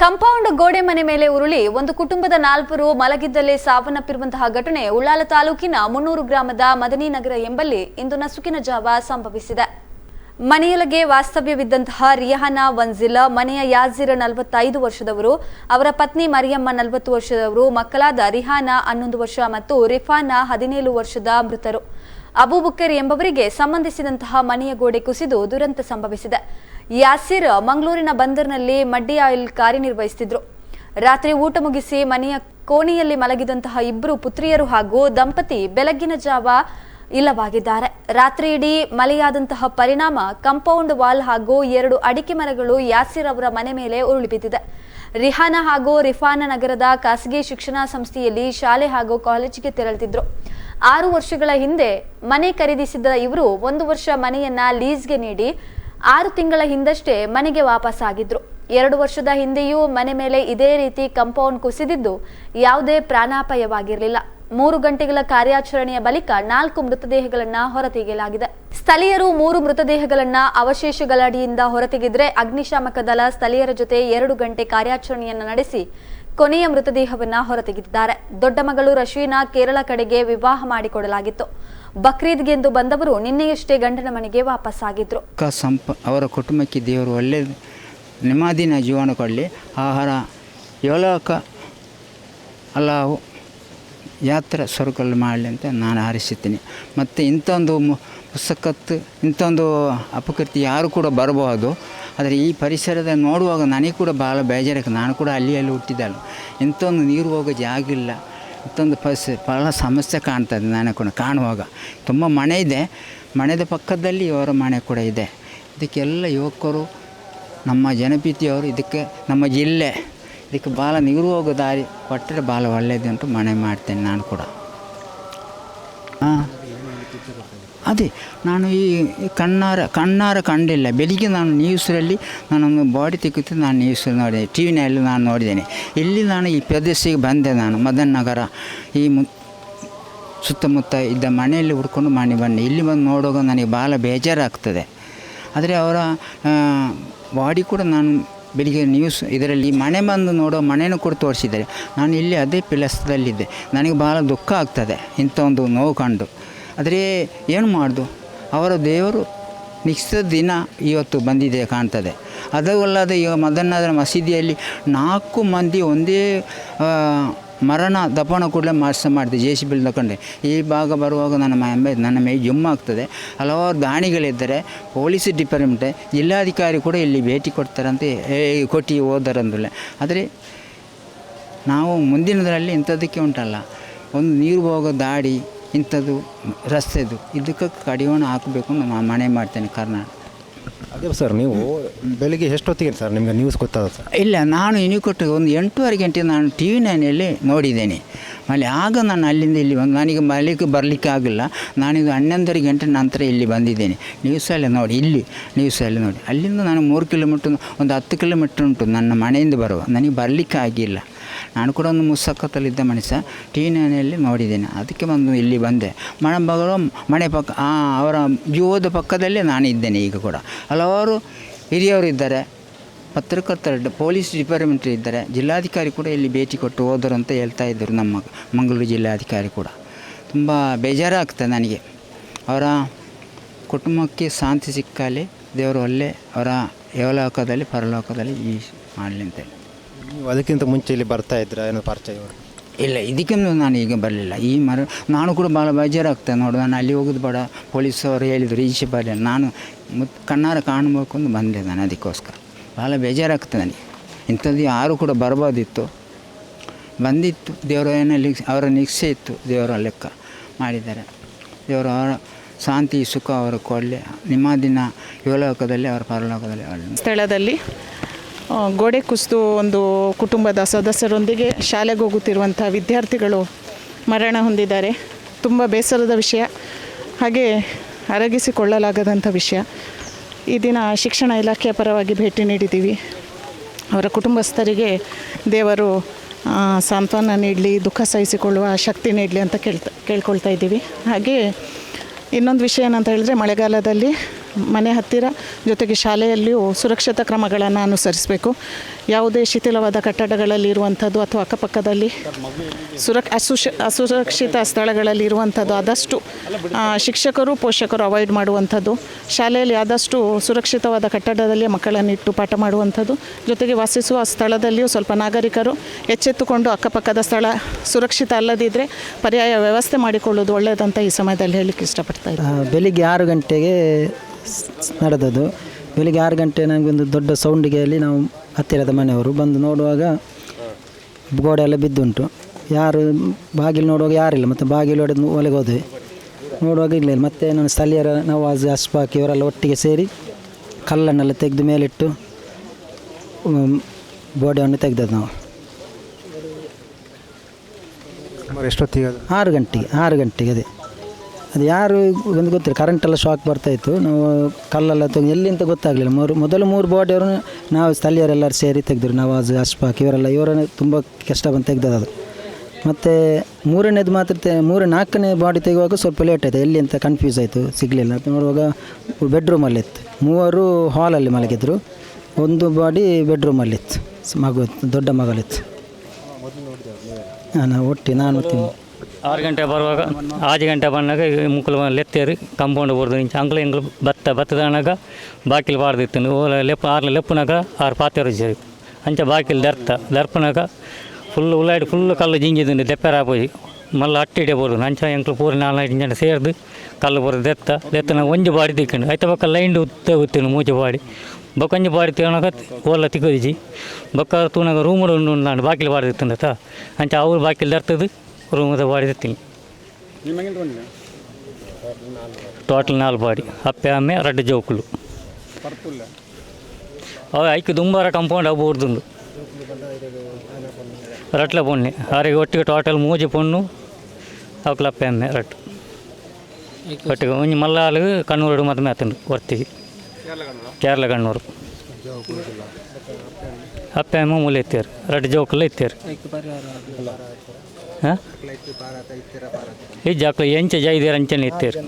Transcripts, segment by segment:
Compound ಗೋಡೆ ಮನೆ ಮೇಲೆ ಉರುಳಿ ಒಂದು ಕುಟುಂಬದ ನಾಲ್ವರು ಮಲಗಿದ್ದಲ್ಲೇ ಸಾವನ್ನಪ್ಪಿರುವಂತಹ ಘಟನೆ ಉಳ್ಳಾಲ ತಾಲೂಕಿನ ಮುನ್ನೂರು ಗ್ರಾಮದ ಮದನಿ ನಗರ ಎಂಬಲ್ಲಿ ಇಂದು ನಸುಕಿನ ಜಾವ ಸಂಭವಿಸಿದೆ. ಮನೆಯೊಳಗೆ ವಾಸ್ತವ್ಯವಿದ್ದಂತಹ ರಿಯಾನ ವಂಜಿಲ್ ಮನೆಯ ಯಾಜಿರ ನಲವತ್ತೈದು ವರ್ಷದವರು, ಅವರ ಪತ್ನಿ ಮರಿಯಮ್ಮ ನಲವತ್ತು ವರ್ಷದವರು, ಮಕ್ಕಳಾದ ರಿಹಾನ ಹನ್ನೊಂದು ವರ್ಷ ಮತ್ತು ರಿಫಾನ ಹದಿನೇಳು ವರ್ಷದ ಮೃತರು. ಅಬೂಬುಕ್ಕರ್ ಎಂಬವರಿಗೆ ಸಂಬಂಧಿಸಿದಂತಹ ಮನೆಯ ಗೋಡೆ ಕುಸಿದು ದುರಂತ ಸಂಭವಿಸಿದೆ. ಯಾಸಿರ್ ಮಂಗಳೂರಿನ ಬಂದರ್ನಲ್ಲಿ ಮಡ್ಡಿ ಆಯಿಲ್ ಕಾರ್ಯನಿರ್ವಹಿಸುತ್ತಿದ್ರು. ರಾತ್ರಿ ಊಟ ಮುಗಿಸಿ ಮನೆಯ ಕೋಣೆಯಲ್ಲಿ ಮಲಗಿದಂತಹ ಇಬ್ಬರು ಪುತ್ರಿಯರು ಹಾಗೂ ದಂಪತಿ ಬೆಳಗ್ಗಿನ ಜಾವ ಇಲ್ಲವಾಗಿದ್ದಾರೆ. ರಾತ್ರಿ ಇಡೀ ಮಳೆಯಾದಂತಹ ಪರಿಣಾಮ ಕಂಪೌಂಡ್ ವಾಲ್ ಹಾಗೂ ಎರಡು ಅಡಿಕೆ ಮರಗಳು ಯಾಸಿರ್ ಅವರ ಮನೆ ಮೇಲೆ ಉರುಳಿ ಬಿದ್ದಿದೆ ರಿಹಾನ ಹಾಗೂ ರಿಫಾನ ನಗರದ ಖಾಸಗಿ ಶಿಕ್ಷಣ ಸಂಸ್ಥೆಯಲ್ಲಿ ಶಾಲೆ ಹಾಗೂ ಕಾಲೇಜಿಗೆ ತೆರಳುತ್ತಿದ್ರು. ಆರು ವರ್ಷಗಳ ಹಿಂದೆ ಮನೆ ಖರೀದಿಸಿದ್ದ ಇವರು ಒಂದು ವರ್ಷ ಮನೆಯನ್ನ ಲೀಸ್ಗೆ ನೀಡಿ ಆರು ತಿಂಗಳ ಹಿಂದಷ್ಟೇ ಮನೆಗೆ ವಾಪಸ್ಸಾಗಿದ್ರು ಎರಡು ವರ್ಷದ ಹಿಂದೆಯೂ ಮನೆ ಮೇಲೆ ಇದೇ ರೀತಿ ಕಂಪೌಂಡ್ ಕುಸಿದಿದ್ದು ಯಾವುದೇ ಪ್ರಾಣಾಪಾಯವಾಗಿರಲಿಲ್ಲ. ಮೂರು ಗಂಟೆಗಳ ಕಾರ್ಯಾಚರಣೆಯ ಬಳಿಕ ನಾಲ್ಕು ಮೃತದೇಹಗಳನ್ನ ಹೊರತೆಗೆಯಲಾಗಿದೆ. ಸ್ಥಳೀಯರು ಮೂರು ಮೃತದೇಹಗಳನ್ನ ಅವಶೇಷಗಳಡಿಯಿಂದ ಹೊರತೆಗೆದ್ರೆ ಅಗ್ನಿಶಾಮಕ ದಳ ಸ್ಥಳೀಯರ ಜೊತೆ ಎರಡು ಗಂಟೆ ಕಾರ್ಯಾಚರಣೆಯನ್ನು ನಡೆಸಿ ಕೊನೆಯ ಮೃತದೇಹವನ್ನ ಹೊರತೆಗೆದಿದ್ದಾರೆ. ದೊಡ್ಡ ಮಗಳು ರಶೀನಾ ಕೇರಳ ಕಡೆಗೆ ವಿವಾಹ ಮಾಡಿಕೊಡಲಾಗಿತ್ತು. ಬಕ್ರೀದ್ಗೆಂದು ಬಂದವರು ನಿನ್ನೆಯಷ್ಟೇ ಗಂಡನ ಮನೆಗೆ ವಾಪಸ್ ಆಗಿದ್ರು ಸಂಪ, ಅವರ ಕುಟುಂಬಕ್ಕೆ ದೇವರು ಒಳ್ಳೆ ನಿಮಾದಿನ ಜೀವನ ಕೊಡಲಿ. ಆಹಾರ, ಯೋಲಕ ಅಲ್ಲಾವು ಯಾತ್ರೆ ಸ್ವರ್ಗಲ್ಲಿ ಮಾಡಲಿ ಅಂತ ನಾನು ಹಾರಿಸುತ್ತೀನಿ ಮತ್ತು ಇಂಥೊಂದು ಪುಸ್ತಕತ್ತು ಇಂಥೊಂದು ಅಪಕೃತಿ ಯಾರು ಕೂಡ ಬರಬಹುದು. ಆದರೆ ಈ ಪರಿಸರದ ನೋಡುವಾಗ ನನಗೆ ಕೂಡ ಭಾಳ ಬೇಜಾರಕ್ಕೆ ನಾನು ಕೂಡ ಅಲ್ಲಿ ಅಲ್ಲಿ ಹುಟ್ಟಿದ್ದಲ್ಲ. ಎಂಥೊಂದು ನೀರು ಹೋಗೋ ಜಾಗ ಇಲ್ಲ. ಇಂಥೊಂದು ಪಸ್ ಭಾಳ ಸಮಸ್ಯೆ ಕಾಣ್ತದೆ ನಾನು ಕೂಡ ಕಾಣುವಾಗ. ತುಂಬ ಮನೆ ಇದೆ. ಮನೆದ ಪಕ್ಕದಲ್ಲಿ ಇವರ ಮನೆ ಕೂಡ ಇದೆ. ಇದಕ್ಕೆಲ್ಲ ಯುವಕರು, ನಮ್ಮ ಜನಪ್ರೀತಿಯವರು, ಇದಕ್ಕೆ ನಮ್ಮ ಜಿಲ್ಲೆ, ಇದಕ್ಕೆ ಭಾಳ ನೀರು ಹೋಗೋ ದಾರಿ ಕೊಟ್ಟರೆ ಭಾಳ ಒಳ್ಳೆಯದು ಮನೆ ಮಾಡ್ತೇನೆ ನಾನು ಕೂಡ. ಹಾಂ ಅದೇ, ನಾನು ಈ ಕಣ್ಣಾರ ಕಣ್ಣಾರ ಕಂಡಿಲ್ಲ. ಬೆಳಿಗ್ಗೆ ನಾನು ನ್ಯೂಸಲ್ಲಿ ನಾನೊಂದು ಬಾಡಿ ತೆಗೆದು ನಾನು ನ್ಯೂಸ್ ನೋಡಿದೆ. ಟಿ ವಿನಲ್ಲಿ ನಾನು ನೋಡಿದ್ದೇನೆ. ಇಲ್ಲಿ ನಾನು ಈ ಪ್ರದೇಶಕ್ಕೆ ಬಂದೆ ನಾನು, ಮದನ್ ನಗರ. ಈ ಮು, ಸುತ್ತಮುತ್ತ ಇದ್ದ ಮನೆಯಲ್ಲಿ ಹುಡ್ಕೊಂಡು ಮನೆ ಬಂದೆ ಇಲ್ಲಿ ಬಂದು ನೋಡುವಾಗ ನನಗೆ ಭಾಳ ಬೇಜಾರಾಗ್ತದೆ. ಆದರೆ ಅವರ ಬಾಡಿ ಕೂಡ ನಾನು ಬೆಳಿಗ್ಗೆ ನ್ಯೂಸ್ ಇದರಲ್ಲಿ ಮನೆ ಬಂದು ನೋಡೋ ಮನೆಯೂ ಕೂಡ ತೋರಿಸಿದ್ದಾರೆ. ನಾನು ಇಲ್ಲಿ ಅದೇ ಪಿಲಸ್ದಲ್ಲಿದ್ದೆ ನನಗೆ ಭಾಳ ದುಃಖ ಆಗ್ತದೆ ಇಂಥ ಒಂದು ನೋವು ಕಂಡು. ಆದರೆ ಏನು ಮಾಡೋದು? ಅವರ ದೇವರು ನಿಶ್ಚಿತ ದಿನ ಇವತ್ತು ಬಂದಿದೆ ಕಾಣ್ತದೆ. ಅದೂ ಅಲ್ಲದೆ ಈಗ ಮಸೀದಿಯಲ್ಲಿ ನಾಲ್ಕು ಮಂದಿ ಒಂದೇ ಮರಣ ದಪಣ ಕೂಡಲೇ ಮಾರ್ಸ ಮಾಡಿದೆ ಜೆ ಸಿ ಬಿಲ್ ತಗೊಂಡೆ ಈ ಭಾಗ ಬರುವಾಗ ನನ್ನ ಮೈ ನನ್ನ ಮೈ ಜುಮ್ಮ ಆಗ್ತದೆ. ಹಲವಾರು ದಾಣಿಗಳಿದ್ದರೆ ಪೊಲೀಸ್ ಡಿಪಾರ್ಟ್ಮೆಂಟ್, ಜಿಲ್ಲಾಧಿಕಾರಿ ಕೂಡ ಇಲ್ಲಿ ಭೇಟಿ ಕೊಡ್ತಾರಂತೆ. ಕೊಟ್ಟು ಹೋದರಂದಲೇ ಆದರೆ ನಾವು ಮುಂದಿನದರಲ್ಲಿ ಇಂಥದ್ದಕ್ಕೆ ಉಂಟಲ್ಲ. ಒಂದು ನೀರು ಹೋಗೋ ದಾಡಿ ಇಂಥದ್ದು ರಸ್ತೆದು. ಇದಕ್ಕೆ ಕಡಿವಾಣ ಹಾಕಬೇಕು ನಾನು ಮನೆ ಮಾಡ್ತೇನೆ ಕರ್ನಾಟಕ. ಅದೇ ಸರ್ ನೀವು ಬೆಳಿಗ್ಗೆ ಎಷ್ಟೊತ್ತಿಗೆ ಸರ್ ನಿಮಗೆ ನ್ಯೂಸ್ ಗೊತ್ತಾಗ ಸರ್? ಇಲ್ಲ ನಾನು ಇನಿಕೊಟ್ಟು ಒಂದು ಎಂಟೂವರೆ ಗಂಟೆ ನಾನು ಟಿ ವಿ ನೈನಲ್ಲಿ ನೋಡಿದ್ದೇನೆ. ಮಳೆ ಆಗ ನಾನು ಅಲ್ಲಿಂದ ಇಲ್ಲಿ ಬಂದು ನನಗೆ ಮಲಿಗೆ ಬರಲಿಕ್ಕೆ ಆಗಿಲ್ಲ. ನಾನಿದು ಹನ್ನೊಂದರ ಗಂಟೆ ನಂತರ ಇಲ್ಲಿ ಬಂದಿದ್ದೇನೆ. ನ್ಯೂಸಲ್ಲಿ ನೋಡಿ ಇಲ್ಲಿ ನ್ಯೂಸಲ್ಲಿ ನೋಡಿ. ಅಲ್ಲಿಂದ ನಾನು ಮೂರು ಕಿಲೋಮೀಟ್ರ್ ಒಂದು ಹತ್ತು ಕಿಲೋಮೀಟ್ರ್ ಉಂಟು ನನ್ನ ಮನೆಯಿಂದ ಬರುವ. ನನಗೆ ಬರಲಿಕ್ಕೆ ಆಗಿಲ್ಲ. ನಾನು ಕೂಡ ಒಂದು ಮುಸ್ಸಕ್ಕತ್ತಲ್ಲಿದ್ದ ಮನುಷ್ಯ, ಟೀ ನಾನೆಯಲ್ಲಿ ಮಾಡಿದ್ದೇನೆ. ಅದಕ್ಕೆ ಬಂದು ಇಲ್ಲಿ ಬಂದೆ. ಮನೆ ಮಗಳು ಮನೆ ಪಕ್ಕ ಅವರ ಜೀವದ ಪಕ್ಕದಲ್ಲೇ ನಾನು ಇದ್ದೇನೆ ಈಗ ಕೂಡ. ಹಲವಾರು ಹಿರಿಯವರು ಇದ್ದಾರೆ, ಪತ್ರಕರ್ತರು, ಪೊಲೀಸ್ ಡಿಪಾರ್ಟ್ಮೆಂಟ್ ಇದ್ದಾರೆ. ಜಿಲ್ಲಾಧಿಕಾರಿ ಕೂಡ ಇಲ್ಲಿ ಭೇಟಿ ಕೊಟ್ಟು ಹೋದರು ಅಂತ ಹೇಳ್ತಾ ಇದ್ದರು ನಮ್ಮ ಮಂಗಳೂರು ಜಿಲ್ಲಾಧಿಕಾರಿ ಕೂಡ. ತುಂಬ ಬೇಜಾರಾಗ್ತದೆ ನನಗೆ. ಅವರ ಕುಟುಂಬಕ್ಕೆ ಶಾಂತಿ ಸಿಕ್ಕಲ್ಲಿ ದೇವರು ಅಲ್ಲೇ ಅವರ ಯವಲೋಕದಲ್ಲಿ, ಪರಲೋಕದಲ್ಲಿ ಈ ಮಾಡಲಿ ಅಂತೇಳಿ. ನೀವು ಅದಕ್ಕಿಂತ ಮುಂಚೆ ಇಲ್ಲಿ ಬರ್ತಾ ಇದ್ರ ಏನೋ ಪರಿಚಯ ಇವರು? ಇಲ್ಲ ಇದಕ್ಕಿಂತ ನಾನು ಈಗ ಬರಲಿಲ್ಲ. ಈ ಮರ ನಾನು ಕೂಡ ಭಾಳ ಬೇಜಾರಾಗ್ತದೆ ನೋಡು ನಾನು ಅಲ್ಲಿ ಹೋಗೋದು ಬೇಡ ಪೊಲೀಸವರು ಹೇಳಿದರು ಈಚೆ ಬರಲಿ ನಾನು ಮುತ್ ಕಣ್ಣಾರ ಕಾಣಬೇಕು ಅಂತ ಬಂದೆ ನಾನು ಅದಕ್ಕೋಸ್ಕರ. ಭಾಳ ಬೇಜಾರಾಗ್ತದೆ ನನಗೆ. ಇಂಥದ್ದು ಯಾರು ಕೂಡ ಬರ್ಬೋದಿತ್ತು. ಬಂದಿತ್ತು ದೇವರ ಏನಲ್ಲಿ ಅವರ ನಿಕ್ಷೆ ಇತ್ತು ದೇವರ ಲೆಕ್ಕ ಮಾಡಿದ್ದಾರೆ. ದೇವರು ಅವರ ಶಾಂತಿ ಸುಖ ಅವರು ಕೊಡಲಿ. ನಿಮ್ಮ ದಿನ ಯುವಲೋಕದಲ್ಲಿ ಅವರ ಪರಲೋಕದಲ್ಲಿ ಒಳ್ಳೆ ಸ್ಥಳದಲ್ಲಿ? ಗೋಡೆ ಕುಸಿದು ಒಂದು ಕುಟುಂಬದ ಸದಸ್ಯರೊಂದಿಗೆ ಶಾಲೆಗೆ ಹೋಗುತ್ತಿರುವಂಥ ವಿದ್ಯಾರ್ಥಿಗಳು ಮರಣ ಹೊಂದಿದ್ದಾರೆ. ತುಂಬ ಬೇಸರದ ವಿಷಯ. ಹಾಗೆ ಅರಗಿಸಿಕೊಳ್ಳಲಾಗದಂಥ ವಿಷಯ. ಈ ದಿನ ಶಿಕ್ಷಣ ಇಲಾಖೆಯ ಪರವಾಗಿ ಭೇಟಿ ನೀಡಿದ್ದೀವಿ. ಅವರ ಕುಟುಂಬಸ್ಥರಿಗೆ ದೇವರು ಸಾಂತ್ವನ ನೀಡಲಿ, ದುಃಖ ಸಹಿಸಿಕೊಳ್ಳುವ ಶಕ್ತಿ ನೀಡಲಿ ಅಂತ ಕೇಳ್ತಾ, ಕೇಳ್ಕೊಳ್ತಾ ಇದ್ದೀವಿ. ಹಾಗೆ ಇನ್ನೊಂದು ವಿಷಯ ಏನಂತ ಹೇಳಿದ್ರೆ ಮಳೆಗಾಲದಲ್ಲಿ ಮನೆ ಹತ್ತಿರ ಜೊತೆಗೆ ಶಾಲೆಯಲ್ಲಿಯೂ ಸುರಕ್ಷತಾ ಕ್ರಮಗಳನ್ನು ಅನುಸರಿಸಬೇಕು. ಯಾವುದೇ ಶಿಥಿಲವಾದ ಕಟ್ಟಡಗಳಲ್ಲಿ ಇರುವಂಥದ್ದು ಅಥವಾ ಅಕ್ಕಪಕ್ಕದಲ್ಲಿ ಸುರಕ್ ಅಸುರಕ್ಷಿತ ಸ್ಥಳಗಳಲ್ಲಿ ಇರುವಂಥದ್ದು ಆದಷ್ಟು ಶಿಕ್ಷಕರು, ಪೋಷಕರು ಅವಾಯ್ಡ್ ಮಾಡುವಂಥದ್ದು, ಶಾಲೆಯಲ್ಲಿ ಆದಷ್ಟು ಸುರಕ್ಷಿತವಾದ ಕಟ್ಟಡದಲ್ಲಿ ಮಕ್ಕಳನ್ನು ಇಟ್ಟು ಪಾಠ ಮಾಡುವಂಥದ್ದು, ಜೊತೆಗೆ ವಾಸಿಸುವ ಸ್ಥಳದಲ್ಲಿಯೂ ಸ್ವಲ್ಪ ನಾಗರಿಕರು ಎಚ್ಚೆತ್ತುಕೊಂಡು ಅಕ್ಕಪಕ್ಕದ ಸ್ಥಳ ಸುರಕ್ಷಿತ ಅಲ್ಲದಿದ್ದರೆ ಪರ್ಯಾಯ ವ್ಯವಸ್ಥೆ ಮಾಡಿಕೊಳ್ಳೋದು ಒಳ್ಳೆಯದಂತ ಈ ಸಮಯದಲ್ಲಿ ಹೇಳಲಿಕ್ಕೆ ಇಷ್ಟಪಡ್ತಾ ಇದ್ದಾರೆ ಬೆಳಿಗ್ಗೆ ಆರು ಗಂಟೆಗೆ ನಡೆದದ್ದು. ಬೆಳಿಗ್ಗೆ ಆರು ಗಂಟೆ ನಮಗೊಂದು ದೊಡ್ಡ ಸೌಂಡಿಗೆಯಲ್ಲಿ ನಾವು ಹತ್ತಿರದ ಮನೆಯವರು ಬಂದು ನೋಡುವಾಗ ಗೋಡೆ ಎಲ್ಲ ಬಿದ್ದುಂಟು. ಯಾರು ಬಾಗಿಲು ನೋಡುವಾಗ ಯಾರಿಲ್ಲ ಮತ್ತು ಬಾಗಿಲು ಹೊಡೆದು ಒಳಗೆ ಹೋದ್ವಿ ನೋಡುವಾಗ ಇರಲಿಲ್ಲ ಮತ್ತೆ ನಾನು ಸ್ಥಳೀಯರ ನವಾಜ್ ಅಶ್ಫಾಕ್ ಇವರೆಲ್ಲ ಒಟ್ಟಿಗೆ ಸೇರಿ ಕಲ್ಲನ್ನೆಲ್ಲ ತೆಗೆದು ಮೇಲಿಟ್ಟು ಗೋಡೆಯನ್ನು ತೆಗೆದದ್ದು ನಾವು. ಎಷ್ಟೊತ್ತಿಗೆ ಆರು ಗಂಟೆಗೆ ಆರು ಗಂಟೆಗೆ ಅದೇ. ಅದು ಯಾರು ಒಂದು ಗೊತ್ತಿಲ್ಲ. ಕರೆಂಟೆಲ್ಲ ಶಾಕ್ ಬರ್ತಾಯಿತ್ತು ನಾವು ಕಲ್ಲೆಲ್ಲ ತೆಗೆದು ಎಲ್ಲಿ ಅಂತ ಗೊತ್ತಾಗಲಿಲ್ಲ. ಮೂರು ಮೊದಲು ಮೂರು ಬಾಡಿಯವರು ನಾವು ಸ್ಥಳೀಯರೆಲ್ಲರೂ ಸೇರಿ ತೆಗೆದ್ರು. ನವಾಜ್ ಅಶ್ಫಾಕ್ ಇವರೆಲ್ಲ ಇವರನ್ನು ತುಂಬ ಕಷ್ಟ ಬಂದು ತೆಗ್ದದ್ದು ಅದು. ಮತ್ತು ಮೂರನೇದು ಮಾತ್ರ ತೆ ಮೂರು ನಾಲ್ಕನೇ ಬಾಡಿ ತೆಗೆಯುವಾಗ ಸ್ವಲ್ಪ ಲೇಟ್ ಆಯಿತು. ಎಲ್ಲಿ ಅಂತ ಕನ್ಫ್ಯೂಸ್ ಆಯಿತು ಸಿಗಲಿಲ್ಲ. ಅಂತ ನೋಡುವಾಗ ಬೆಡ್ರೂಮಲ್ಲಿತ್ತು ಮೂವರು ಹಾಲಲ್ಲಿ ಮಲಗಿದ್ರು. ಒಂದು ಬಾಡಿ ಬೆಡ್ರೂಮಲ್ಲಿತ್ತು ಮಗು ದೊಡ್ಡ ಮಗಳಿತ್ತು. ನಾನು ಒಟ್ಟಿ ನಾನು ತಿಂದು ಆರು ಗಂಟೆ ಬರುವಾಗ, ಆರು ಗಂಟೆ ಬಂದಾಗ ಮುಕ್ಕಲು ಲೆತ್ತೇರಿ ಕಂಪೌಂಡ್ ಬರ್ದು. ಇಂಚ ಅಂಗ್ಲ ಎಂಗ್ಲು ಭತ್ತ ಭತ್ತದನಾಗ ಬಾಕಿಲು ಬಾರ್ದಿತ್ತು. ಓಲ ಲೆಪ್, ಆರ್ಲ ಲೆಪ್ಪನಾಗ ಆರು ಪಾತ್ರೆ ಸೇರಿ. ಅಂಚ ಬಾಕಿಲು ದರ್ತ, ದರ್ಪನಾಗ ಫುಲ್ ಉಳ್ಳಾಡಿ ಫುಲ್ ಕಲ್ಲು ಜಿಂಜಿದ್ದು ದೆಪ್ಪರ ಪೋಯಿ ಮಲ್ಲ ಅಟ್ಟಿಡೆ ಬರೋದು. ಅಂಚ ಎಂಕ್ಲು ಪೂರ ನಾಲ್ಕು ಜನ ಸೇರ್ದು ಕಲ್ಲು ಬರೋದು, ದೆತ್ತ. ದೆತ್ತನ ಒಂಜಿ ಬಾಡಿ ತಿಕ್ಕೊಂಡು. ಆಯ್ತು ಬಕ್ಕ ಲೈನ್ ಉತ್ತ ಉತ್ತಿನ ಮೂಜೆ ಬಾಡಿ. ಬೊಕೊಂಜಿ ಬಾಡಿ ತಿನ್ನಕ ಓಲ ತಿಕ್ಕೋದಿಜಿ ಬೊಕ್ಕ ತೂನಾಗ ರೂಮ್ ಉಂಡು ನಾನು ಬಾಕಿಲು ಅಂತ ಅಂಚ ಅವ್ರು ಬಾಕಿಲು ದರ್ತದು. ರೂಮದ ಬಾಡಿ ತಿತ್ತೀನಿ ಟೋಟಲ್ ನಾಲ್ಕು ಬಾಡಿ ಅಪ್ಪೆ ಅಮ್ಮೆ ರಡ್ಡ ಜೋಕುಲು. ಅವು ಐಕೆ ದುಂಬಾರ ಕಂಪೌಂಡ್ ಅವು ಊರ್ದುಂಡು. ರಟ್ಲ ಪೊಣ್ಣೆ ಅವರಿಗೆ ಒಟ್ಟಿಗೆ ಟೋಟಲ್ ಮೂಜಿ ಪೊಣ್ಣು ಅವಕ್ಕೆ ಅಪ್ಪೆ ಅಮ್ಮೆ ರಟ್ಟು ಒಟ್ಟಿಗೆ ಒಂಜಿ ಮಲ್ಲಾಲು ಕಣ್ಣೂರು ಮತ್ತು ಮೇತಂಡು ಒರ್ತಿಗೆ. ಕೇರಳ ಕಣ್ಣೂರು. ಅಪ್ಪೆ ಅಮ್ಮ ಮೂಲೆ ಎತ್ತೇರು ರಡ್ಡ ಜೋಕುಲ್ಲ ಎತ್ತೇರು ಹಾಂ? ಈ ಜಾಕ್ಲು ಎಂಚ ಜೈದೇರ ಅಂಚನೆ ಎತ್ತೇರು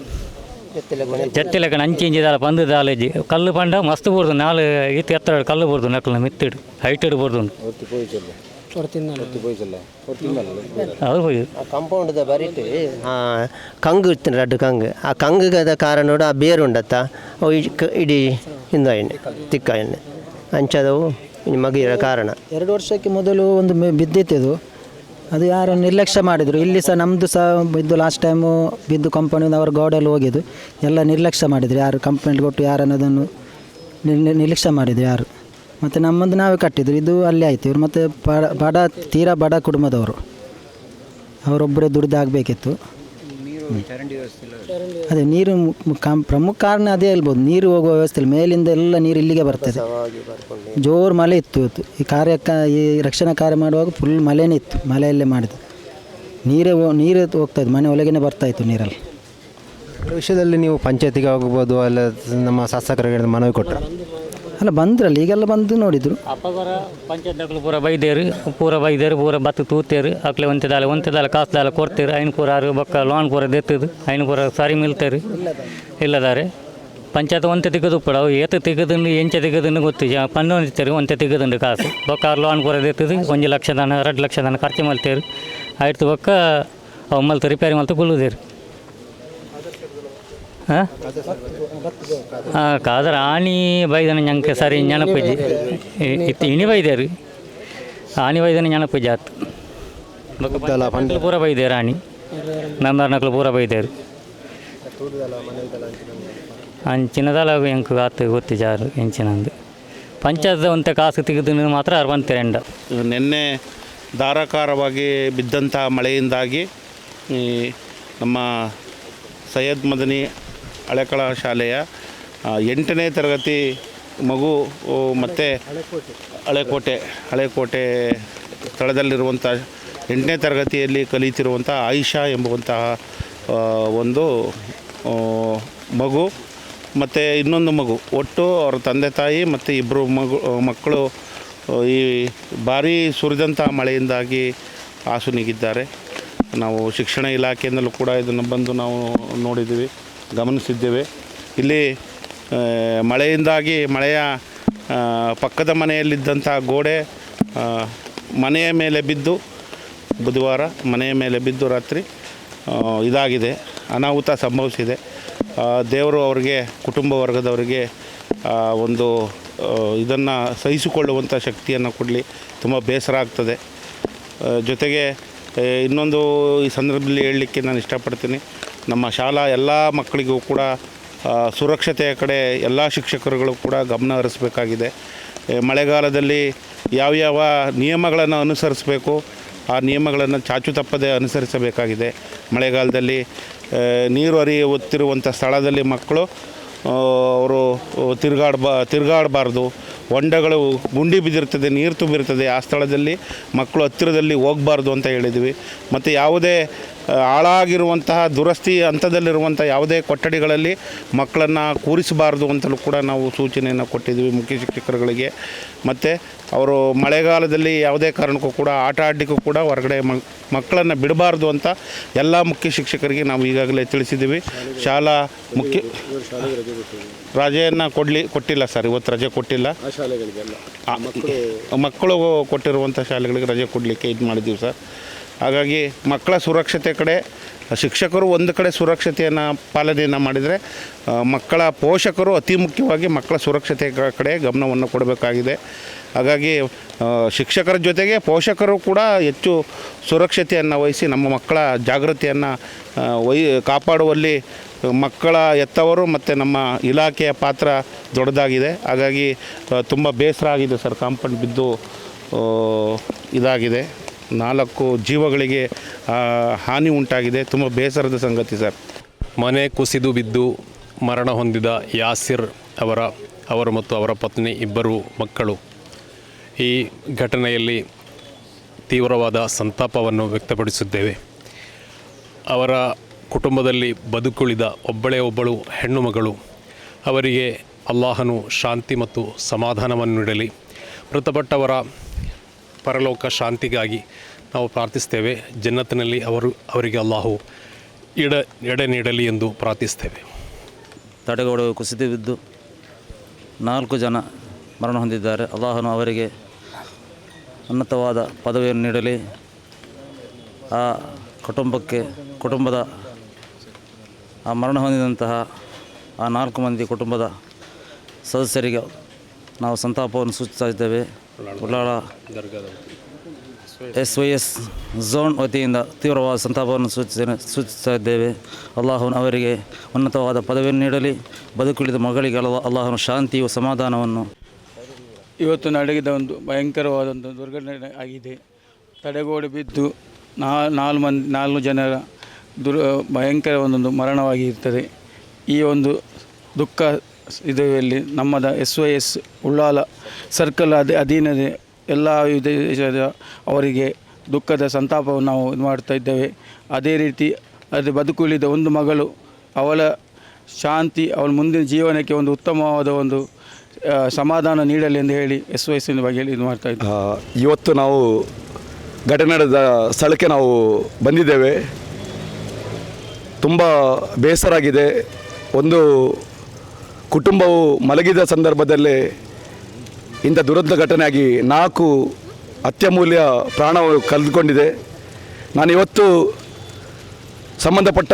ಜತ್ತಿಲಕ ಅಂಚಿಂಚಿದಾಲ ಪಂದು ದಾಲೇಜಿ ಕಲ್ಲು ಪಂಡ ಮಸ್ತ್ ಬುರ್ದು ನಾಲ್ ಇತ್ತೆ ಎತ್ತರ ಕಲ್ಲು ಬುರ್ದು ನಕ್ಲ ಮಿತ್ತಿಡು ಹೈಟ್ ಇಡು ಬುರ್ದು ಅವ್ರು ಹೋಗಿ ಕಂಪೌಂಡ್ ಬರಿಟ್ ಕಂಗು ಇತ್ತು ರಡ್ಡು ಕಂಗು. ಆ ಕಂಗುಗದ ಕಾರಣೋಡು ಆ ಬೇರು ಉಂಡತ್ತ. ಇಡೀ ಹಿಂದ ಎಣ್ಣೆ ತಿಕ್ಕ ಎಣ್ಣೆ. ಅಂಚದವು ಮಗಿರ ಕಾರಣ. ಎರಡು ವರ್ಷಕ್ಕೆ ಮೊದಲು ಒಂದು ಬಿದ್ದಿತ್ತು ಅದು ಯಾರು ನಿರ್ಲಕ್ಷ್ಯ ಮಾಡಿದರು. ಇಲ್ಲಿ ಸಹ ನಮ್ಮದು ಸಹ ಬಿದ್ದು ಲಾಸ್ಟ್ ಟೈಮು ಬಿದ್ದು ಕಂಪನಿಯಿಂದ ಅವ್ರ ಗೋಡೆಯಲ್ಲಿ ಹೋಗಿದ್ದು. ಎಲ್ಲ ನಿರ್ಲಕ್ಷ್ಯ ಮಾಡಿದರು. ಯಾರು ಕಂಪ್ಲೇಂಟ್ ಕೊಟ್ಟು ಯಾರು ಅದನ್ನು ನಿರ್- ನಿರ್ಲಕ್ಷ್ಯ ಮಾಡಿದರು ಯಾರು. ಮತ್ತು ನಮ್ಮದು ನಾವೇ ಕಟ್ಟಿದ್ರು. ಇದು ಅಲ್ಲೇ ಆಯ್ತು. ಇವರು ಮತ್ತು ಬಡ ಬಡ, ತೀರಾ ಬಡ ಕುಟುಂಬದವರು. ಅವರೊಬ್ಬರೇ ಅದೇ ನೀರು ಮು- ಮು- ಕಾಮ್ ಪ್ರಮುಖ ಕಾರಣ ಅದೇ ಹೇಳ್ಬೋದು. ನೀರು ಹೋಗುವ ವ್ಯವಸ್ಥೆ ಇಲ್ಲ ಮೇಲಿಂದ ಎಲ್ಲ ನೀರು ಇಲ್ಲಿಗೆ ಬರ್ತದೆ. ಜೋರು ಮಳೆ ಇತ್ತು ಇವತ್ತು. ಈ ಕಾರ್ಯಕ್ಕೆ ಈ ರಕ್ಷಣಾ ಕಾರ್ಯ ಮಾಡುವಾಗ ಫುಲ್ ಮಳೆನೇ ಇತ್ತು. ಮಳೆಯಲ್ಲೇ ಮಾಡಿದ್ದು. ನೀರೇ ಹೋ- ನೀರೇ ಹೋಗ್ತಾಯಿತ್ತು ಮನೆ ಒಳಗೇನೆ ಬರ್ತಾಯಿತ್ತು ನೀರಲ್ಲಿ. ಈ ವಿಷಯದಲ್ಲಿ ನೀವು ಪಂಚಾಯತಿಗೆ ಹೋಗ್ಬೋದು ಅಲ್ಲ ನಮ್ಮ ಶಾಸಕರಿಗೆ ಮನವಿ ಕೊಟ್ಟರೆ ಅಲ್ಲ, ಬಂದ್ರಲ್ಲ ಈಗೆಲ್ಲ ಬಂದು ನೋಡಿದ್ರು. ಅಪ್ಪಗರ ಪಂಚಾಯತ್ಗಳು ಪೂರ ಬೈದೇರು ಪೂರ ಬೈದೇರು, ಪೂರ ಬತ್ತು ತೂತೇರು, ಅಕ್ಲೆ ಒಂತಿದಾಲ ಒಂತಿದಾಲ ಕಾಸ್ದಾಲ ಕೊಡ್ತೇರು, ಐನ್ ಪೂರ ಆರು ಬೊಕ್ಕ ಲೋನ್ ಪೂರ ದೆತ್ತದು, ಐನ್ ಪೂರ ಸಾರಿ ಮಿಲ್ತೇರು. ಇಲ್ಲದಾರೆ. ಪಂಚಾಯತ್ ಒಂತೆ ತೆಗೆದು ಅವು ಏತ ತೆಗೆದುಂಡು, ಎಂಚ ತೆಗೆದುಂಡು ಗೊತ್ತು ಪನ್ನು ಪಂದೊಂದಿತ್ತೇರು ಒಂತೆ ತೆಗೆದುಂಡು ಕಾಸು. ಬೊಕ್ಕ ಲೋನ್ ಪೂರ ದೆತ್ತದು, ಒಂದು ಲಕ್ಷ ದನ, ಎರಡು ಲಕ್ಷ ದನ ಖರ್ಚು ಮಲ್ತೇರು. ಆಯ್ತು ಬೊಕ್ಕ ಅವು ಮಲ್ತು, ರಿಪೇರಿ ಮಲ್ತು ಹಾಂ ಕಾದ್ರ ಆನಿ ಬೈದನ ನಂಗೆ ಸರಿ ನೆನಪಿಜಿ ಇತ್ತು ಇಣಿ ಬೈದೇರಿ ಆನಿ ಬೈದನ ನೆನಪಿಜಿ ಆತು. ಪೂರ ಬೈದೇರಿ ಆನಿ ನಂದಾರ್ ಪೂರ ಬೈದೇರು ಚಿನ್ನದಲ್ಲ ಎಂಕು ಆತು ಗೊತ್ತಿ ಜಾರು ಎಂಚಿನಂದು. ಪಂಚಾಯತ್ ಅಂತ ಕಾಸು ತೆಗೆದು ಮಾತ್ರ ಅರ್ವಂತೆ ರೆಂಡ ನಿನ್ನೆ ಧಾರಾಕಾರವಾಗಿ ಬಿದ್ದಂಥ ಮಳೆಯಿಂದಾಗಿ ನಮ್ಮ ಸೈಯದ್ ಮದನಿ ಹಳೆಕಳ ಶಾಲೆಯ ಎಂಟನೇ ತರಗತಿ ಮಗು ಮತ್ತು ಹಳೆಕೋಟೆ ಹಳೆಕೋಟೆ ಸ್ಥಳದಲ್ಲಿರುವಂಥ ಎಂಟನೇ ತರಗತಿಯಲ್ಲಿ ಕಲಿತಿರುವಂಥ ಆಯಿಷಾ ಎಂಬುವಂತಹ ಒಂದು ಮಗು, ಮತ್ತು ಇನ್ನೊಂದು ಮಗು. ಒಟ್ಟು ಅವರ ತಂದೆ ತಾಯಿ ಮತ್ತು ಇಬ್ಬರು ಮಗು ಮಕ್ಕಳು ಈ ಭಾರೀ ಸುರಿದಂಥ ಮಳೆಯಿಂದಾಗಿ ಹಾಸುನಿಗಿದ್ದಾರೆ ನಾವು ಶಿಕ್ಷಣ ಇಲಾಖೆಯಿಂದಲೂ ಕೂಡ ಇದನ್ನು ಬಂದು ನಾವು ನೋಡಿದ್ದೀವಿ. ಗಮನಿಸಿದ್ದೇವೆ. ಇಲ್ಲಿ ಮಳೆಯಿಂದಾಗಿ ಮಳೆಯ ಪಕ್ಕದ ಮನೆಯಲ್ಲಿದ್ದಂಥ ಗೋಡೆ ಮನೆಯ ಮೇಲೆ ಬಿದ್ದು, ಬುಧವಾರ ಮನೆಯ ಮೇಲೆ ಬಿದ್ದು ರಾತ್ರಿ ಇದಾಗಿದೆ. ಅನಾಹುತ ಸಂಭವಿಸಿದೆ. ದೇವರು ಅವರಿಗೆ, ಕುಟುಂಬ ವರ್ಗದವರಿಗೆ ಒಂದು ಇದನ್ನು ಸಹಿಸಿಕೊಳ್ಳುವಂಥ ಶಕ್ತಿಯನ್ನು ಕೊಡಲಿ. ತುಂಬ ಬೇಸರ ಆಗ್ತದೆ. ಜೊತೆಗೆ ಇನ್ನೊಂದು ಈ ಸಂದರ್ಭದಲ್ಲಿ ಹೇಳಲಿಕ್ಕೆ ನಾನು ಇಷ್ಟಪಡ್ತೀನಿ. ನಮ್ಮ ಶಾಲಾ ಎಲ್ಲ ಮಕ್ಕಳಿಗೂ ಕೂಡ ಸುರಕ್ಷತೆಯ ಕಡೆ ಎಲ್ಲ ಶಿಕ್ಷಕರುಗಳು ಕೂಡ ಗಮನ ಹರಿಸಬೇಕಾಗಿದೆ. ಮಳೆಗಾಲದಲ್ಲಿ ಯಾವ್ಯಾವ ನಿಯಮಗಳನ್ನು ಅನುಸರಿಸಬೇಕು, ಆ ನಿಯಮಗಳನ್ನು ಚಾಚು ತಪ್ಪದೆ ಅನುಸರಿಸಬೇಕಾಗಿದೆ. ಮಳೆಗಾಲದಲ್ಲಿ ನೀರು ಹರಿಯುತ್ತಿರುವಂಥ ಸ್ಥಳದಲ್ಲಿ ಮಕ್ಕಳು ಅವರು ತಿರುಗಾಡ್ಬಾ, ತಿರುಗಾಡಬಾರ್ದು. ಹೊಂಡಗಳು ಗುಂಡಿ ಬಿದ್ದಿರ್ತದೆ, ನೀರು ತುಂಬಿರ್ತದೆ. ಆ ಸ್ಥಳದಲ್ಲಿ ಮಕ್ಕಳು ಹತ್ತಿರದಲ್ಲಿ ಹೋಗಬಾರ್ದು ಅಂತ ಹೇಳಿದ್ವಿ. ಮತ್ತು ಯಾವುದೇ ಹಾಳಾಗಿರುವಂತಹ ದುರಸ್ತಿ ಹಂತದಲ್ಲಿರುವಂಥ ಯಾವುದೇ ಕೊಠಡಿಗಳಲ್ಲಿ ಮಕ್ಕಳನ್ನು ಕೂರಿಸಬಾರ್ದು ಅಂತಲೂ ಕೂಡ ನಾವು ಸೂಚನೆಯನ್ನು ಕೊಟ್ಟಿದ್ವಿ ಮುಖ್ಯ ಶಿಕ್ಷಕರುಗಳಿಗೆ. ಮತ್ತು ಅವರು ಮಳೆಗಾಲದಲ್ಲಿ ಯಾವುದೇ ಕಾರಣಕ್ಕೂ ಕೂಡ ಆಟ ಆಡಲಿಕ್ಕೂ ಕೂಡ ಹೊರಗಡೆ ಮಕ್ಕಳನ್ನು ಬಿಡಬಾರ್ದು ಅಂತ ಎಲ್ಲ ಮುಖ್ಯ ಶಿಕ್ಷಕರಿಗೆ ನಾವು ಈಗಾಗಲೇ ತಿಳಿಸಿದ್ದೀವಿ. ಶಾಲಾ ಮುಖ್ಯ ರಜೆಯನ್ನು ಕೊಡಲಿ ಕೊಟ್ಟಿಲ್ಲ ಸರ್ ಇವತ್ತು ರಜೆ ಕೊಟ್ಟಿಲ್ಲ. ಮಕ್ಕಳು ಕೊಟ್ಟಿರುವಂಥ ಶಾಲೆಗಳಿಗೆ ರಜೆ ಕೊಡಲಿಕ್ಕೆ ಇದು ಮಾಡಿದ್ದೀವಿ ಸರ್. ಹಾಗಾಗಿ ಮಕ್ಕಳ ಸುರಕ್ಷತೆ ಕಡೆ, ಶಿಕ್ಷಕರು ಒಂದು ಕಡೆ ಸುರಕ್ಷತೆಯನ್ನು ಪಾಲನೆಯನ್ನು ಮಾಡಿದರೆ ಮಕ್ಕಳ ಪೋಷಕರು ಅತಿ ಮುಖ್ಯವಾಗಿ ಮಕ್ಕಳ ಸುರಕ್ಷತೆ ಕಡೆ ಗಮನವನ್ನು ಕೊಡಬೇಕಾಗಿದೆ. ಹಾಗಾಗಿ ಶಿಕ್ಷಕರ ಜೊತೆಗೆ ಪೋಷಕರು ಕೂಡ ಹೆಚ್ಚು ಸುರಕ್ಷತೆಯನ್ನು ವಹಿಸಿ ನಮ್ಮ ಮಕ್ಕಳ ಜಾಗೃತಿಯನ್ನು ವಹಿ, ಕಾಪಾಡುವಲ್ಲಿ ಮಕ್ಕಳ ಎತ್ತವರು ಮತ್ತು ನಮ್ಮ ಇಲಾಖೆಯ ಪಾತ್ರ ದೊಡ್ಡದಾಗಿದೆ. ಹಾಗಾಗಿ ತುಂಬ ಬೇಸರ ಆಗಿದೆ ಸರ್, ಕಾಂಪೌಂಡ್ ಬಿದ್ದು ಇದಾಗಿದೆ. ನಾಲ್ಕು ಜೀವಗಳಿಗೆ ಹಾನಿ ಉಂಟಾಗಿದೆ. ತುಂಬ ಬೇಸರದ ಸಂಗತಿ ಸರ್. ಮನೆ ಕುಸಿದು ಬಿದ್ದು ಮರಣ ಹೊಂದಿದ ಯಾಸಿರ್ ಅವರ, ಅವರು ಮತ್ತು ಅವರ ಪತ್ನಿ ಇಬ್ಬರು ಮಕ್ಕಳು. ಈ ಘಟನೆಯಲ್ಲಿ ತೀವ್ರವಾದ ಸಂತಾಪವನ್ನು ವ್ಯಕ್ತಪಡಿಸಿದ್ದೇವೆ. ಅವರ ಕುಟುಂಬದಲ್ಲಿ ಬದುಕುಳಿದ ಒಬ್ಬಳೇ ಒಬ್ಬಳು ಹೆಣ್ಣು ಮಗಳು. ಅವರಿಗೆ ಅಲ್ಲಾಹನು ಶಾಂತಿ ಮತ್ತು ಸಮಾಧಾನವನ್ನು ನೀಡಲಿ ಮೃತಪಟ್ಟವರ ಪರಲೋಕ ಶಾಂತಿಗಾಗಿ ನಾವು ಪ್ರಾರ್ಥಿಸ್ತೇವೆ. ಜನ್ನತ್ತಿನಲ್ಲಿ ಅವರು, ಅವರಿಗೆ ಅಲ್ಲಾಹು ಇಡ, ಎಡೆ ನೀಡಲಿ ಎಂದು ಪ್ರಾರ್ಥಿಸ್ತೇವೆ. ತಡೆಗೋಡ ಕುಸಿತವಿದ್ದು ನಾಲ್ಕು ಜನ ಮರಣ ಹೊಂದಿದ್ದಾರೆ. ಅಲ್ಲಾಹನು ಅವರಿಗೆ ಉನ್ನತವಾದ ಪದವಿಯನ್ನು ನೀಡಲಿ. ಆ ಕುಟುಂಬಕ್ಕೆ, ಕುಟುಂಬದ ಆ ಮರಣ ಹೊಂದಿದಂತಹ ಆ ನಾಲ್ಕು ಮಂದಿ ಕುಟುಂಬದ ಸದಸ್ಯರಿಗೆ ನಾವು ಸಂತಾಪವನ್ನು ಸೂಚಿಸ್ತಾ Ullal S Y S zone ವತಿಯಿಂದ ತೀವ್ರವಾದ ಸಂತಾಪವನ್ನು ಸೂಚಿಸ ಸೂಚಿಸ್ತಾ ಇದ್ದೇವೆ ಅಲ್ಲಾಹನು ಅವರಿಗೆ ಉನ್ನತವಾದ ಪದವಿಯನ್ನು ನೀಡಲಿ. ಬದುಕುಳಿದ ಮಗಳಿಗೆ ಅಲ್ಲ ಅಲ್ಲಾಹನ ಶಾಂತಿಯು ಸಮಾಧಾನವನ್ನು ಇವತ್ತು ನಡೆದ ಒಂದು ಭಯಂಕರವಾದಂಥ ದುರ್ಘಟನೆ ಆಗಿದೆ. ತಡೆಗೋಡೆ ಬಿದ್ದು ನಾ ನಾಲ್ಕು ಮಂದಿ ನಾಲ್ಕು ಜನರ ದುರ್ ಭಯಂಕರ ಒಂದೊಂದು ಮರಣವಾಗಿರ್ತದೆ. ಈ ಒಂದು ದುಃಖ ಇದರಲ್ಲಿ ನಮ್ಮದ S Y S Ullal circle ಅಧಿ ಅಧೀನದ ಎಲ್ಲ ಅವರಿಗೆ ದುಃಖದ ಸಂತಾಪವನ್ನು ನಾವು ಇದು ಮಾಡ್ತಾ ಇದ್ದೇವೆ. ಅದೇ ರೀತಿ ಅದು ಬದುಕುಳಿದ ಒಂದು ಮಗಳು, ಅವಳ ಶಾಂತಿ, ಅವಳ ಮುಂದಿನ ಜೀವನಕ್ಕೆ ಒಂದು ಉತ್ತಮವಾದ ಒಂದು ಸಮಾಧಾನ ನೀಡಲಿ ಎಂದು ಹೇಳಿ ಎಸ್ ವಯಸ್ಸಿನ ಬಗ್ಗೆ ಹೇಳಿ ಇದು ಮಾಡ್ತಾ ಇದ್ದೇವೆ. ಇವತ್ತು ನಾವು ಘಟನೆ ನಡೆದ ಸ್ಥಳಕ್ಕೆ ನಾವು ಬಂದಿದ್ದೇವೆ. ತುಂಬ ಬೇಸರಾಗಿದೆ. ಒಂದು ಕುಟುಂಬವು ಮಲಗಿದ ಸಂದರ್ಭದಲ್ಲೇ ಇಂಥ ದುರಂತ ಘಟನೆಯಾಗಿ ನಾಲ್ಕು ಅತ್ಯಮೂಲ್ಯ ಪ್ರಾಣವು ಕಳೆದುಕೊಂಡಿದೆ. ನಾನು ಇವತ್ತು ಸಂಬಂಧಪಟ್ಟ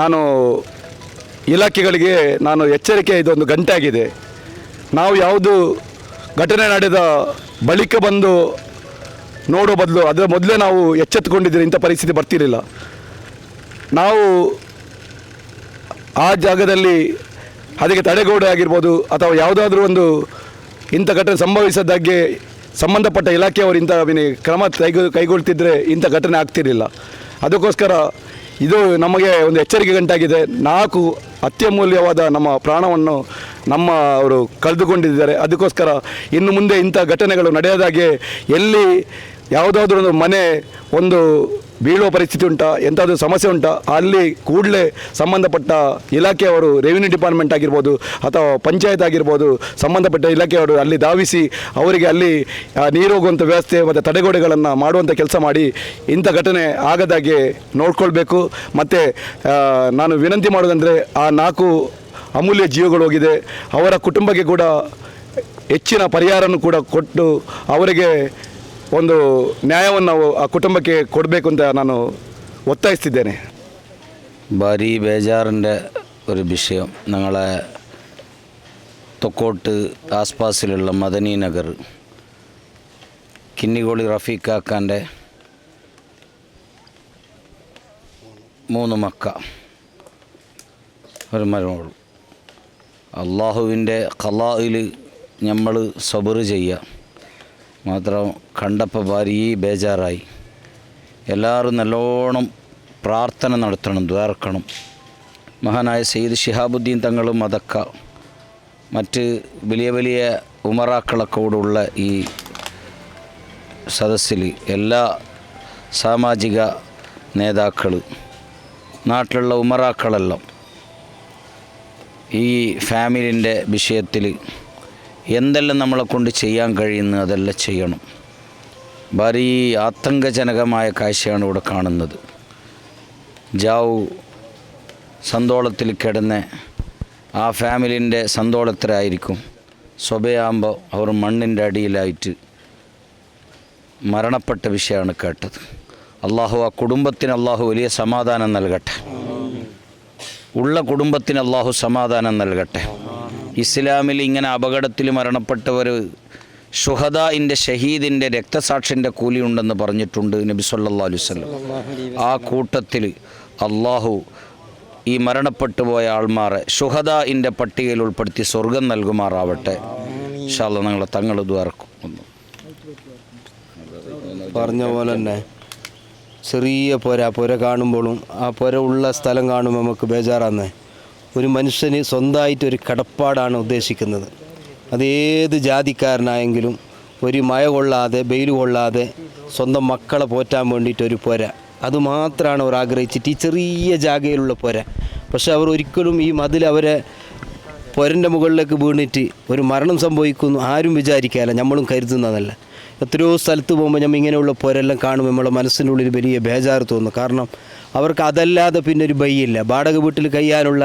ನಾನು ಇಲಾಖೆಗಳಿಗೆ ನಾನು ಎಚ್ಚರಿಕೆ ಇದೊಂದು ಗಂಟೆ ಆಗಿದೆ ನಾವು ಯಾವುದು ಘಟನೆ ನಡೆದ ಬಳಿಕ ಬಂದು ನೋಡೋ ಬದಲು ಅದರ ಮೊದಲೇ ನಾವು ಎಚ್ಚೆತ್ತುಕೊಂಡಿದ್ದೀರಿ, ಇಂಥ ಪರಿಸ್ಥಿತಿ ಬರ್ತಿರಲಿಲ್ಲ. ನಾವು ಆ ಜಾಗದಲ್ಲಿ ಅದಕ್ಕೆ ತಡೆಗೋಡೆ ಆಗಿರ್ಬೋದು ಅಥವಾ ಯಾವುದಾದ್ರೂ ಒಂದು ಇಂಥ ಘಟನೆ ಸಂಭವಿಸದಾಗೆ ಸಂಬಂಧಪಟ್ಟ ಇಲಾಖೆಯವರು ಇಂಥ ಕ್ರಮ ಕೈಗೊ ಕೈಗೊಳ್ತಿದ್ರೆ ಇಂಥ ಘಟನೆ ಆಗ್ತಿರಲಿಲ್ಲ. ಅದಕ್ಕೋಸ್ಕರ ಇದು ನಮಗೆ ಒಂದು ಎಚ್ಚರಿಕೆ ಗಂಟಾಗಿದೆ. ನಾಲ್ಕು ಅತ್ಯಮೂಲ್ಯವಾದ ನಮ್ಮ ಪ್ರಾಣವನ್ನು ನಮ್ಮ ಅವರು ಕಳೆದುಕೊಂಡಿದ್ದಾರೆ. ಅದಕ್ಕೋಸ್ಕರ ಇನ್ನು ಮುಂದೆ ಇಂಥ ಘಟನೆಗಳು ನಡೆಯದಾಗೆ ಎಲ್ಲಿ ಯಾವುದಾದ್ರೂ ಒಂದು ಮನೆ ಒಂದು ಬೀಳುವ ಪರಿಸ್ಥಿತಿ ಉಂಟಾ ಎಂಥಾದ್ರೂ ಸಮಸ್ಯೆ ಉಂಟಾ, ಅಲ್ಲಿ ಕೂಡಲೇ ಸಂಬಂಧಪಟ್ಟ ಇಲಾಖೆಯವರು ರೆವಿನ್ಯೂ ಡಿಪಾರ್ಟ್ಮೆಂಟ್ ಆಗಿರ್ಬೋದು ಅಥವಾ ಪಂಚಾಯತ್ ಆಗಿರ್ಬೋದು ಸಂಬಂಧಪಟ್ಟ ಇಲಾಖೆಯವರು ಅಲ್ಲಿ ಧಾವಿಸಿ ಅವರಿಗೆ ಅಲ್ಲಿ ನೀರು ಹೋಗುವಂಥ ವ್ಯವಸ್ಥೆ ಮತ್ತು ತಡೆಗೋಡೆಗಳನ್ನು ಮಾಡುವಂಥ ಕೆಲಸ ಮಾಡಿ ಇಂಥ ಘಟನೆ ಆಗದಾಗೆ ನೋಡ್ಕೊಳ್ಬೇಕು. ಮತ್ತು ನಾನು ವಿನಂತಿ ಮಾಡೋದಂದರೆ ಆ ನಾಲ್ಕು ಅಮೂಲ್ಯ ಜೀವಗಳು ಹೋಗಿದೆ. ಅವರ ಕುಟುಂಬಕ್ಕೆ ಕೂಡ ಹೆಚ್ಚಿನ ಪರಿಹಾರವನ್ನು ಕೂಡ ಕೊಟ್ಟು ಅವರಿಗೆ ಒಂದು ನ್ಯಾಯವನ್ನು ನಾವು ಆ ಕುಟುಂಬಕ್ಕೆ ಕೊಡಬೇಕು ಅಂತ ನಾನು ಒತ್ತಾಯಿಸ್ತಿದ್ದೇನೆ ഭാരി ബേജാറിൻ്റെ ഒരു വിഷയം ഞങ്ങളെ തൊക്കോട്ട് ആസ്പാസിലുള്ള മദനി നഗർ കിന്നികോളി റഫീഖാക്കാൻ്റെ മൂന്ന് മക്ക ഒരു മരുമകൾ അള്ളാഹുവിൻ്റെ കലായിൽ നമ്മൾ സബർ ചെയ്യുക മാത്രം കണ്ടപ്പോൾ ഭാര്യ ബേജാറായി. എല്ലാവരും നല്ലോണം പ്രാർത്ഥന നടത്തണം ദ്വാർക്കണം മഹാനായ സെയ്ദ് ഷിഹാബുദ്ദീൻ തങ്ങളും അതൊക്കെ മറ്റ് വലിയ വലിയ ഉമറാക്കളൊക്കെ കൂടെയുള്ള ഈ സദസ്സിൽ എല്ലാ സാമാജിക നേതാക്കൾ നാട്ടിലുള്ള ഉമറാക്കളെല്ലാം ഈ ഫാമിലിന്റെ വിഷയത്തിൽ എന്തെല്ലാം നമ്മളെ കൊണ്ട് ചെയ്യാൻ കഴിയുന്നു അതെല്ലാം ചെയ്യണം. ഭാര്യ ആതങ്കജനകമായ കാഴ്ചയാണ് ഇവിടെ കാണുന്നത്. ജാവു സന്തോളത്തിൽ കിടന്ന് ആ ഫാമിലിന്റെ സന്തോളത്തിലായിരിക്കും. സ്വഭയാകുമ്പോൾ അവർ മണ്ണിന്റെ അടിയിലായിട്ട് മരണപ്പെട്ട വിഷയമാണ് കേട്ടത്. അള്ളാഹു ആ കുടുംബത്തിന് അള്ളാഹു വലിയ സമാധാനം നൽകട്ടെ. ഉള്ള കുടുംബത്തിന് അള്ളാഹു സമാധാനം നൽകട്ടെ. ഇസ്ലാമിൽ ഇങ്ങനെ അപകടത്തിൽ മരണപ്പെട്ടവർ ഷുഹദായിന്റെ ഷഹീദിന്റെ രക്തസാക്ഷിന്റെ കൂലിയുണ്ടെന്ന് പറഞ്ഞിട്ടുണ്ട് നബി സല്ലാ അലുസല്ലം ആ കൂട്ടത്തിൽ അള്ളാഹു ഈ മരണപ്പെട്ടു പോയ ആൾമാരെ ഇന്റെ പട്ടികയിൽ ഉൾപ്പെടുത്തി സ്വർഗം നൽകുമാറാവട്ടെ. ഇൻഷാല്ല നിങ്ങളെ തങ്ങൾ ഇതുവർക്കും പറഞ്ഞ പോലെ തന്നെ ചെറിയ പുര പുര കാണുമ്പോഴും ആ പുര ഉള്ള സ്ഥലം കാണുമ്പോൾ നമുക്ക് ബേജാറാന്ന്. ഒരു മനുഷ്യന് സ്വന്തമായിട്ട് ഒരു കടപ്പാടാണ് ഉദ്ദേശിക്കുന്നത്. അത് ഏത് ജാതിക്കാരനായെങ്കിലും ഒരു മഴ കൊള്ളാതെ വെയിൽ കൊള്ളാതെ സ്വന്തം മക്കളെ പോറ്റാൻ വേണ്ടിയിട്ടൊരു പുര. അതുമാത്രമാണ് അവർ ആഗ്രഹിച്ചിട്ട് ഈ ചെറിയ ജാഗയിലുള്ള പുര. പക്ഷെ അവർ ഒരിക്കലും ഈ മതിൽ അവരെ പുരന്റെ മുകളിലേക്ക് വീണിട്ട് ഒരു മരണം സംഭവിക്കുന്നു ആരും വിചാരിക്കാല്ല നമ്മളും കരുതുന്നതല്ല. എത്രയോ സ്ഥലത്ത് പോകുമ്പോൾ നമ്മൾ ഇങ്ങനെയുള്ള പുരെല്ലാം കാണുമ്പോൾ നമ്മളെ മനസ്സിന്റെ ഉള്ളിൽ വലിയ ബേജാറ് തോന്നുന്നു കാരണം അവർക്ക് അതല്ലാതെ പിന്നെ ഒരു ബയ്യില്ല വാടക വീട്ടിൽ കഴിയാനുള്ള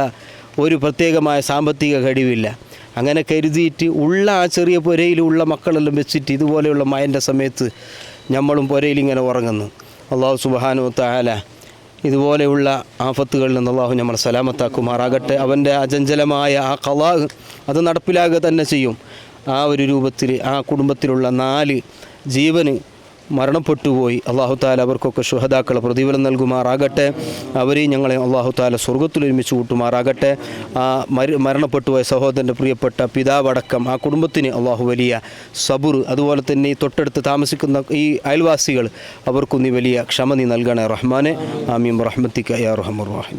ഒരു പ്രത്യേകമായ സാമ്പത്തിക കഴിവില്ല അങ്ങനെ കരുതിയിട്ട് ഉള്ള ആ ചെറിയ പുരയിലുള്ള മക്കളെല്ലാം വെച്ചിട്ട് ഇതുപോലെയുള്ള മയന്റെ സമയത്ത് നമ്മളും പുരയിൽ ഇങ്ങനെ ഉറങ്ങുന്നു. അള്ളാഹു സുബാനു താല ഇതുപോലെയുള്ള ആഫത്തുകളിൽ നിന്ന് അള്ളാഹു നമ്മൾ സലാമത്താക്കുമാറാകട്ടെ. അവന്റെ അചഞ്ചലമായ ആ കലാഹ് അത് നടപ്പിലാകുക തന്നെ ചെയ്യും. ആ ഒരു രൂപത്തിൽ ആ കുടുംബത്തിലുള്ള നാല് ജീവന് മരണപ്പെട്ടുപോയി. അള്ളാഹു താല അവർക്കൊക്കെ ശുഹദാക്കളെ പ്രതിഫലം നൽകുമാറാകട്ടെ. അവരെയും ഞങ്ങളെ അള്ളാഹു താല സ്വർഗത്തിൽ ഒരുമിച്ച് കൂട്ടുമാറാകട്ടെ. ആ മര മരണപ്പെട്ടുപോയ സഹോദരന്റെ പ്രിയപ്പെട്ട പിതാവടക്കം ആ കുടുംബത്തിന് അള്ളാഹു വലിയ സബുർ അതുപോലെ തന്നെ ഈ തൊട്ടടുത്ത് താമസിക്കുന്ന ഈ അയൽവാസികൾ അവർക്കും വലിയ ക്ഷമ നീ നൽകണേ റഹ്മാനെ. ആമീം റഹ്മത്തിക്ക യാ റഹ്മർ റഹീം.